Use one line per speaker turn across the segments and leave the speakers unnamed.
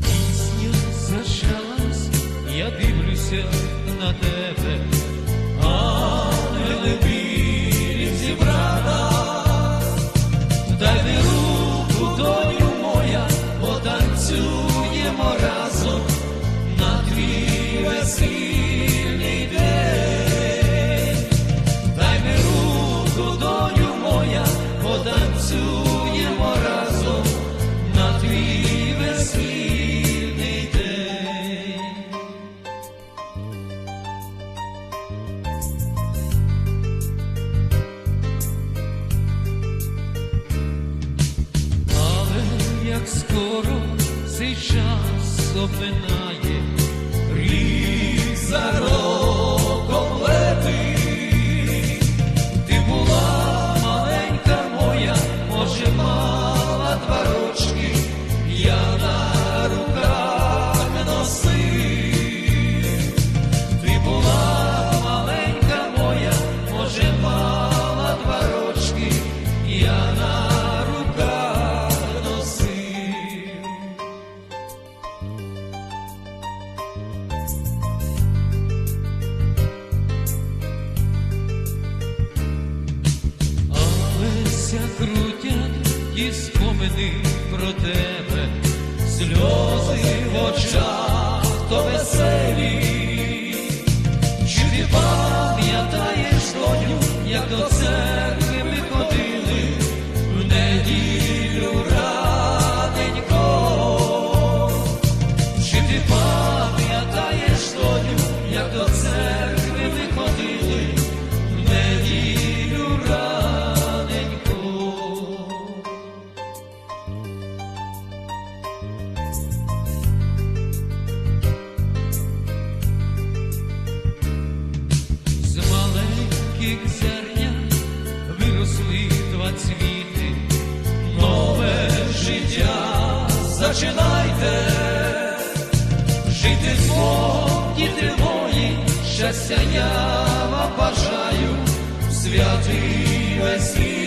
Пісня зачалась, я дивлюся на тебе, ангели білі потанцюємо разом на твій весільний. Але як скоро цей час обминає, Ся крутять ті спомини про тебе, сльози в очах то веселі. Чи ти пам'ятаєш, доню, як до церкви маленьких зерня виросли два цвіти, нове життя зачинайте, жити злом, діти мої, щастя я вам бажаю, святий весільний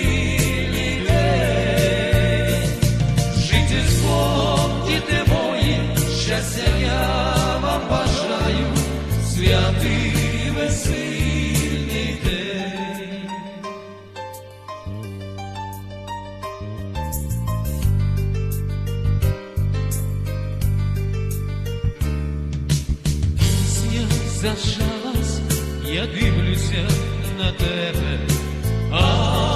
зажалась, я дивлюся на тебе, а